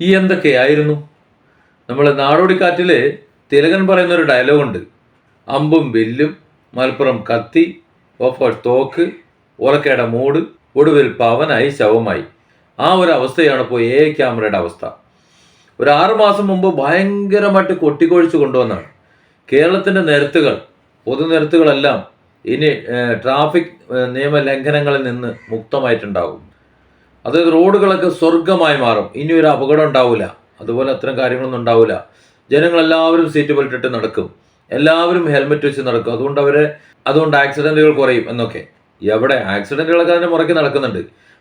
ഈ എന്തൊക്കെയായിരുന്നു? നമ്മൾ നാടോടിക്കാറ്റിൽ തിലകൻ പറയുന്നൊരു ഡയലോഗുണ്ട് അമ്പും വില്ലും മലപ്പുറം കത്തി ഓഫ് തോക്ക് ഓലക്കയുടെ മൂട് ഒടുവിൽ പവനായി ശവമായി. ആ ഒരു അവസ്ഥയാണ് ഇപ്പോൾ എ ക്യാമറയുടെ അവസ്ഥ. ഒരു ആറുമാസം മുമ്പ് ഭയങ്കരമായിട്ട് കൊട്ടിക്കൊഴിച്ച് കൊണ്ടുവന്നാണ് കേരളത്തിന്റെ നിരത്തുകൾ പൊതുനിരത്തുകളെല്ലാം ഇനി ട്രാഫിക് നിയമലംഘനങ്ങളിൽ നിയമ ലംഘനങ്ങളിൽ നിന്ന് മുക്തമായിട്ടുണ്ടാകും. അതായത് റോഡുകളൊക്കെ സ്വർഗമായി മാറും. ഇനി ഒരു അപകടം ഉണ്ടാവില്ല അതുപോലെ അത്തരം കാര്യങ്ങളൊന്നും ഉണ്ടാവില്ല ജനങ്ങളെല്ലാവരും സീറ്റ് ബെൽറ്റ് ഇട്ട് നടക്കും. എല്ലാവരും ഹെൽമെറ്റ് വെച്ച് നടക്കും. അതുകൊണ്ട് അവരെ അതുകൊണ്ട് ആക്സിഡന്റുകൾ കുറയും എന്നൊക്കെ. എവിടെ? ആക്സിഡന്റുകളൊക്കെ അതിന്റെ മുറയ്ക്ക് നടക്കുന്നുണ്ട്.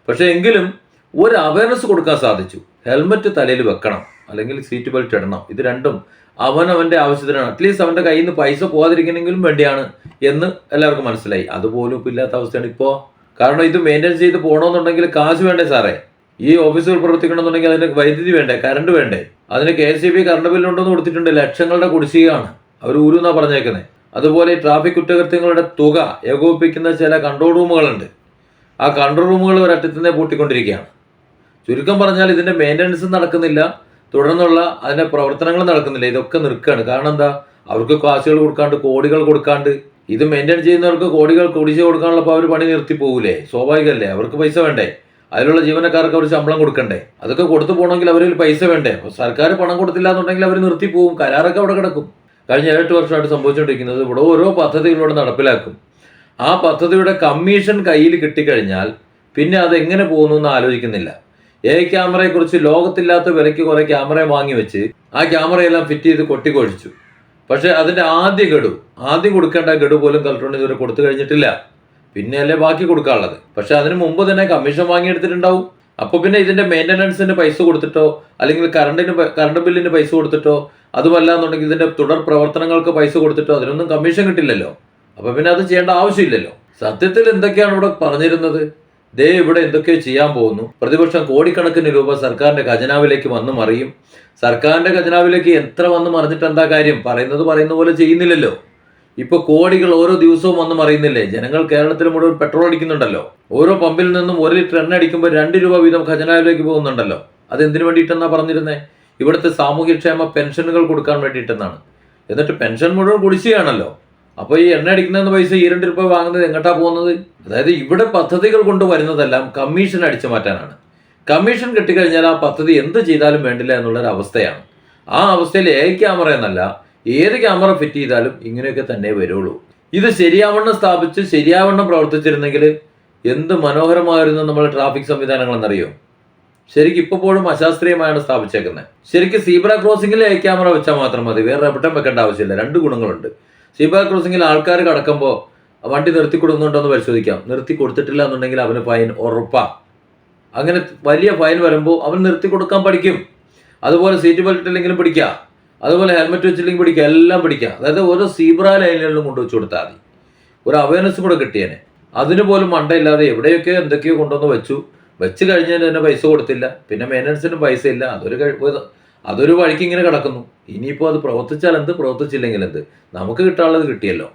പക്ഷേ എങ്കിലും ഒരു അവയർനെസ് കൊടുക്കാൻ സാധിച്ചു. ഹെൽമെറ്റ് തലയിൽ വെക്കണം. അല്ലെങ്കിൽ സീറ്റ് ബെൽറ്റ് ഇടണം. ഇത് രണ്ടും അവനവന്റെ ആവശ്യത്തിനാണ്. അറ്റ്ലീസ്റ്റ് അവന്റെ കയ്യിൽ നിന്ന് പൈസ പോകാതിരിക്കണമെങ്കിലും വേണ്ടിയാണ് എന്ന് എല്ലാവർക്കും മനസ്സിലായി. അതുപോലും ഇല്ലാത്ത അവസ്ഥയാണ് ഇപ്പോൾ കാരണം ഇത് മെയിന്റെയിൻ ചെയ്ത് പോകണമെന്നുണ്ടെങ്കിൽ കാശ് വേണ്ടേ സാറേ? ഈ ഓഫീസുകൾ പ്രവർത്തിക്കണമെന്നുണ്ടെങ്കിൽ അതിന് വൈദ്യുതി വേണ്ടേ? കറണ്ട് വേണ്ടേ? അതിന് K S E B current ബില്ലുണ്ടെന്ന് കൊടുത്തിട്ടുണ്ട്. ലക്ഷങ്ങളുടെ കുടിശ്ശികയാണ്. അവർ ഊരുന്നാ പറഞ്ഞേക്കുന്നത് അതുപോലെ ട്രാഫിക് കുറ്റകൃത്യങ്ങളുടെ തുക ഏകോപിപ്പിക്കുന്ന ചില കൺട്രോൾ റൂമുകളുണ്ട്. ആ കൺട്രോൾ റൂമുകൾ ഒരറ്റത്തുനിന്നേ പൂട്ടിക്കൊണ്ടിരിക്കുകയാണ്. ചുരുക്കം പറഞ്ഞാൽ ഇതിന്റെ മെയിന്റനൻസ് നടക്കുന്നില്ല. തുടർന്നുള്ള അതിന്റെ പ്രവർത്തനങ്ങൾ നടക്കുന്നില്ല. ഇതൊക്കെ നിൽക്കുകയാണ്. കാരണം എന്താ? അവർക്ക് കാശുകൾ കൊടുക്കാണ്ട് കോടികൾ കൊടുക്കാണ്ട് ഇത് മെയിന്റെയിൻ ചെയ്യുന്നവർക്ക് കോടികൾ കുടിശ്ശ കൊടുക്കാനുള്ളപ്പോൾ അവർ പണി നിർത്തി പോകൂലേ സ്വാഭാവികമല്ലേ? അവർക്ക് പൈസ വേണ്ടേ? അതിലുള്ള ജീവനക്കാർക്ക് അവർ ശമ്പളം കൊടുക്കണ്ടേ? അതൊക്കെ കൊടുത്തു പോകണമെങ്കിൽ അവരിൽ പൈസ വേണ്ടേ? അപ്പോൾ സർക്കാർ പണം കൊടുത്തില്ല എന്നുണ്ടെങ്കിൽ അവർ നിർത്തി പോകും കരാറൊക്കെ അവിടെ കിടക്കും. കഴിഞ്ഞ ഏഴെട്ട് വർഷമായിട്ട് സംഭവിച്ചുകൊണ്ടിരിക്കുന്നത് ഇവിടെ ഓരോ പദ്ധതികളോട് നടപ്പിലാക്കും. ആ പദ്ധതിയുടെ കമ്മീഷൻ കയ്യിൽ കിട്ടിക്കഴിഞ്ഞാൽ പിന്നെ അത് എങ്ങനെ പോകുന്നു എന്ന് ആലോചിക്കുന്നില്ല. എ ക്യാമറയെക്കുറിച്ച് ലോകത്തില്ലാത്ത വിലയ്ക്ക് കുറെ ക്യാമറ വാങ്ങി വെച്ച് ആ ക്യാമറയെല്ലാം ഫിറ്റ് ചെയ്ത് കൊട്ടിക്കൊഴിച്ചു. പക്ഷെ അതിന്റെ ആദ്യ ഗഡു ആദ്യം കൊടുക്കേണ്ട ഗഡു പോലും കളക്ടറിന് ഇതുവരെ കൊടുത്തു കഴിഞ്ഞിട്ടില്ല. പിന്നെ അല്ലേ ബാക്കി കൊടുക്കാനുള്ളത്. പക്ഷെ അതിന് മുമ്പ് തന്നെ കമ്മീഷൻ വാങ്ങിയെടുത്തിട്ടുണ്ടാവും. അപ്പോൾ പിന്നെ ഇതിന്റെ മെയിന്റനൻസിന് പൈസ കൊടുത്തിട്ടോ അല്ലെങ്കിൽ കറണ്ടിന് കറണ്ട് ബില്ലിന് പൈസ കൊടുത്തിട്ടോ അതുമല്ല എന്നുണ്ടെങ്കിൽ ഇതിന്റെ തുടർ പ്രവർത്തനങ്ങൾക്ക് പൈസ കൊടുത്തിട്ടോ അതിനൊന്നും കമ്മീഷൻ കിട്ടില്ലല്ലോ. അപ്പോൾ പിന്നെ അത് ചെയ്യേണ്ട ആവശ്യമില്ലല്ലോ. സത്യത്തിൽ എന്തൊക്കെയാണ് ഇവിടെ പറഞ്ഞിരുന്നത്? ദേ ഇവിടെ എന്തൊക്കെയോ ചെയ്യാൻ പോകുന്നു. പ്രതിപക്ഷം കോടിക്കണക്കിന് രൂപ സർക്കാരിന്റെ ഖജനാവിലേക്ക് വന്ന് മറിയും. സർക്കാരിന്റെ ഖജനാവിലേക്ക് എത്ര വന്ന് മറിഞ്ഞിട്ട് എന്താ കാര്യം? പറയുന്നത് പറയുന്ന പോലെ ചെയ്യുന്നില്ലല്ലോ. ഇപ്പൊ കോടികൾ ഓരോ ദിവസവും വന്ന് മറിയുന്നില്ലേ? ജനങ്ങൾ കേരളത്തിൽ മുഴുവൻ പെട്രോൾ അടിക്കുന്നുണ്ടല്ലോ. ഓരോ പമ്പിൽ നിന്നും ഒരു ലിറ്റർ എണ്ണ അടിക്കുമ്പോൾ രണ്ട് രൂപ വീതം ഖജനാവിലേക്ക് പോകുന്നുണ്ടല്ലോ. അത് എന്തിനു വേണ്ടിയിട്ടെന്നാ പറഞ്ഞിരുന്നേ? ഇവിടുത്തെ സാമൂഹ്യക്ഷേമ പെൻഷനുകൾ കൊടുക്കാൻ വേണ്ടിയിട്ടെന്നാണ്. എന്നിട്ട് പെൻഷൻ മുഴുവൻ കുടിശ്ശിയാണല്ലോ അപ്പോൾ ഈ എണ്ണ അടിക്കുന്ന പൈസ ഈ രണ്ട് രൂപ വാങ്ങുന്നത് എങ്ങോട്ടാ പോകുന്നത്? അതായത് ഇവിടെ പദ്ധതികൾ കൊണ്ട് വരുന്നതെല്ലാം കമ്മീഷൻ അടിച്ചു മാറ്റാനാണ്. കമ്മീഷൻ കിട്ടിക്കഴിഞ്ഞാൽ ആ പദ്ധതി എന്ത് ചെയ്താലും വേണ്ടില്ല എന്നുള്ളൊരു അവസ്ഥയാണ്. ആ അവസ്ഥയിൽ എ ക്യാമറ എന്നല്ല ഏത് ക്യാമറ ഫിറ്റ് ചെയ്താലും ഇങ്ങനെയൊക്കെ തന്നെ വരുള്ളൂ. ഇത് ശരിയാവണ്ണം സ്ഥാപിച്ച് ശരിയാവണ്ണം പ്രവർത്തിച്ചിരുന്നെങ്കിൽ എന്ത് മനോഹരമായിരുന്നു നമ്മുടെ ട്രാഫിക് സംവിധാനങ്ങൾ സംവിധാനങ്ങളെന്നറിയോ? ശരിക്കും ഇപ്പോൾ പോലും അശാസ്ത്രീയമായാണ് സ്ഥാപിച്ചേക്കുന്നത്. ശരിക്കും സീബ്ര ക്രോസിംഗിൽ എ ക്യാമറ വെച്ചാൽ മാത്രം മതി വേറെ എവിടെയും വെക്കേണ്ട ആവശ്യമില്ല. രണ്ട് ഗുണങ്ങളുണ്ട്. സീബ്ര ക്രോസിങ്ങിൽ ആൾക്കാർ കടക്കുമ്പോൾ വണ്ടി നിർത്തി കൊടുക്കുന്നുണ്ടോ എന്ന് പരിശോധിക്കാം. നിർത്തി കൊടുത്തിട്ടില്ല എന്നുണ്ടെങ്കിൽ അവന് ഫൈൻ ഉറപ്പാ. അങ്ങനെ വലിയ ഫൈൻ വരുമ്പോൾ അവൻ നിർത്തി കൊടുക്കാൻ പഠിക്കും. അതുപോലെ സീറ്റ് ബെൽറ്റ് ഇല്ലെങ്കിലും പിടിക്കാം. അതുപോലെ ഹെൽമെറ്റ് വെച്ചില്ലെങ്കിൽ പിടിക്കുക എല്ലാം പിടിക്കുക അതായത് ഓരോ സീബ്ര ലൈനുകളിലും കൊണ്ടുവച്ച് കൊടുത്താൽ മതി. ഒരു അവയർനെസ് കൂടെ കിട്ടിയേനെ. അതിന് പോലും മണ്ടയില്ലാതെ എവിടെയൊക്കെ എന്തൊക്കെയോ കൊണ്ടുവന്ന് വെച്ചു. വെച്ച് കഴിഞ്ഞതിന് തന്നെ പൈസ കൊടുത്തില്ല. പിന്നെ മെയിന്റനൻസിനും പൈസ ഇല്ല. അതൊരു അതൊരു വഴിക്ക് ഇങ്ങനെ കിടക്കുന്നു. ഇനിയിപ്പോൾ അത് പ്രവർത്തിച്ചാൽ എന്ത്? പ്രവർത്തിച്ചില്ലെങ്കിൽ എന്ത്? നമുക്ക് കിട്ടാനുള്ളത് കിട്ടിയല്ലോ.